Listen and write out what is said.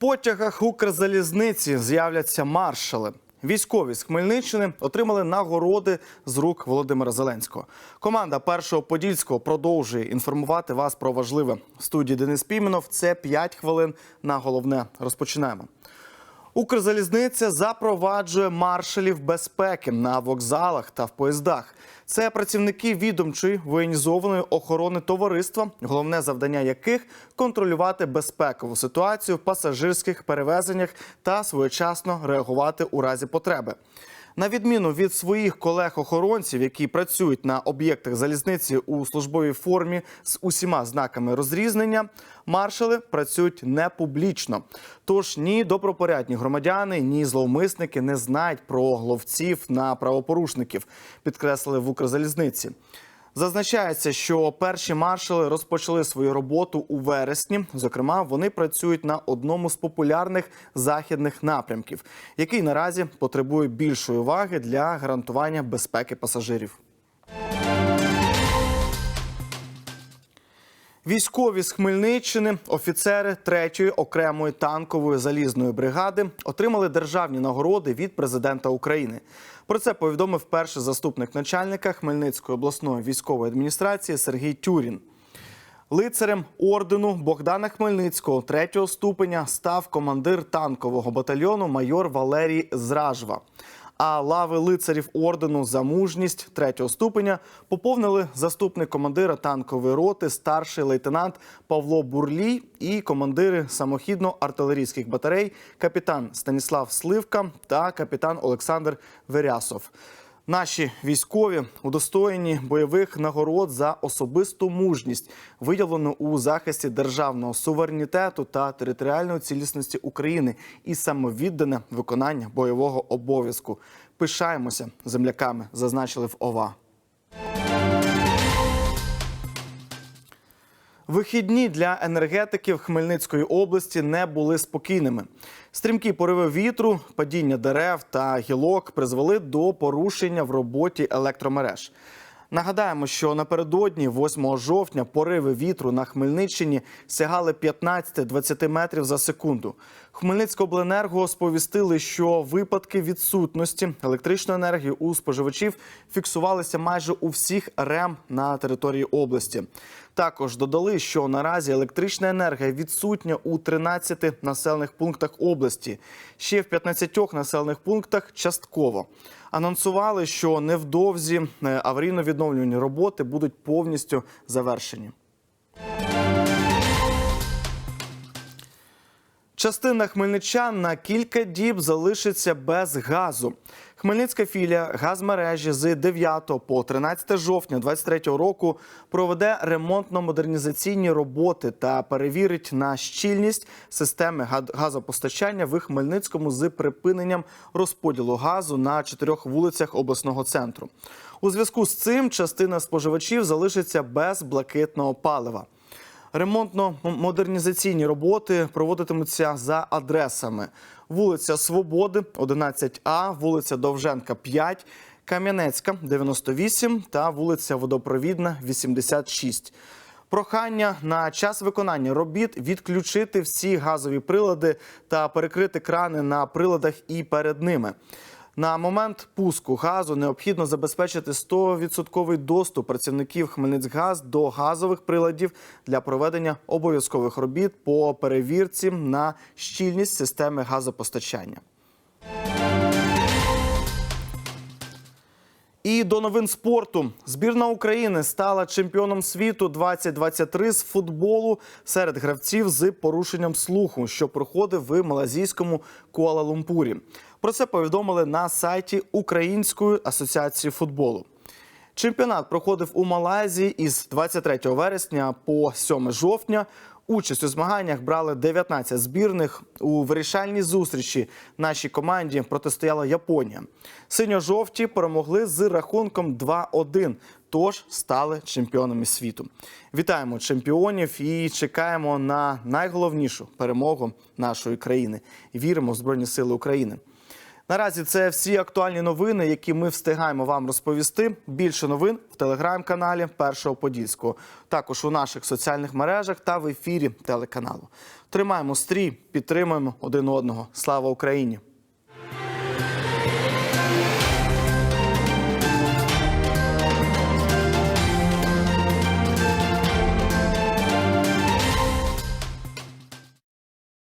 потягах Укрзалізниці з'являться маршали. Військові з Хмельниччини отримали нагороди з рук Володимира Зеленського. Команда першого подільського продовжує інформувати вас про важливе. В студії Денис Піменов. Це 5 хвилин на головне. Розпочинаємо. Укрзалізниця запроваджує маршалів безпеки на вокзалах та в поїздах. Це працівники відомчої воєнізованої охорони товариства, головне завдання яких контролювати безпекову ситуацію в пасажирських перевезеннях та своєчасно реагувати у разі потреби. На відміну від своїх колег-охоронців, які працюють на об'єктах залізниці у службовій формі з усіма знаками розрізнення, маршали працюють не публічно. Тож ні добропорядні громадяни, ні зловмисники не знають про головців на правопорушників, підкреслили в Укрзалізниці. Зазначається, що перші маршали розпочали свою роботу у вересні. Зокрема, вони працюють на одному з популярних західних напрямків, який наразі потребує більшої уваги для гарантування безпеки пасажирів. Військові з Хмельниччини, офіцери 3-ї окремої танкової залізної бригади отримали державні нагороди від президента України. Про це повідомив перший заступник начальника Хмельницької обласної військової адміністрації Сергій Тюрін. Лицарем ордену Богдана Хмельницького третього ступеня став командир танкового батальйону майор Валерій Зражва. А лави лицарів ордену за мужність третього ступеня поповнили заступник командира танкової роти, старший лейтенант Павло Бурлій і командири самохідно-артилерійських батарей, капітан Станіслав Сливка та капітан Олександр Верясов. Наші військові удостоєні бойових нагород за особисту мужність, виділену у захисті державного суверенітету та територіальної цілісності України і самовіддане виконання бойового обов'язку. Пишаємося земляками, зазначили в ОВА. Вихідні для енергетиків Хмельницької області не були спокійними. Стрімкі пориви вітру, падіння дерев та гілок призвели до порушення в роботі електромереж. Нагадаємо, що напередодні, 8 жовтня, пориви вітру на Хмельниччині сягали 15-20 метрів за секунду. Хмельницькобленерго сповістили, що випадки відсутності електричної енергії у споживачів фіксувалися майже у всіх РЕМ на території області. Також додали, що наразі електрична енергія відсутня у 13 населених пунктах області. Ще в 15 населених пунктах частково. Анонсували, що невдовзі е, аварійно-відновлювальні роботи будуть повністю завершені. Частина хмельничан на кілька діб залишиться без газу. Хмельницька філія газмережі з 9 по 13 жовтня 2023 року проведе ремонтно-модернізаційні роботи та перевірить на щільність системи га- газопостачання в Хмельницькому з припиненням розподілу газу на чотирьох вулицях обласного центру. У зв'язку з цим частина споживачів залишиться без блакитного палива. Ремонтно-модернізаційні роботи проводитимуться за адресами: вулиця Свободи, 11А, вулиця Довженка, 5, Кам'янецька, 98 та вулиця Водопровідна, 86. Прохання на час виконання робіт відключити всі газові прилади та перекрити крани на приладах і перед ними. На момент пуску газу необхідно забезпечити 100% доступ працівників Хмельницькгаз до газових приладів для проведення обов'язкових робіт по перевірці на щільність системи газопостачання. І до новин спорту. Збірна України стала чемпіоном світу 2023 з футболу серед гравців з порушенням слуху, що проходив в малазійському Куала-Лумпурі. Про це повідомили на сайті Української асоціації футболу. Чемпіонат проходив у Малайзії із 23 вересня по 7 жовтня. Участь у змаганнях брали 19 збірних. У вирішальній зустрічі нашій команді протистояла Японія. Синьо-жовті перемогли з рахунком 2-1, тож стали чемпіонами світу. Вітаємо чемпіонів і чекаємо на найголовнішу перемогу нашої країни. Віримо в Збройні Сили України. Наразі це всі актуальні новини, які ми встигаємо вам розповісти. Більше новин в телеграм-каналі Першого Подільського, також у наших соціальних мережах та в ефірі телеканалу. Тримаємо стрій, підтримуємо один одного. Слава Україні!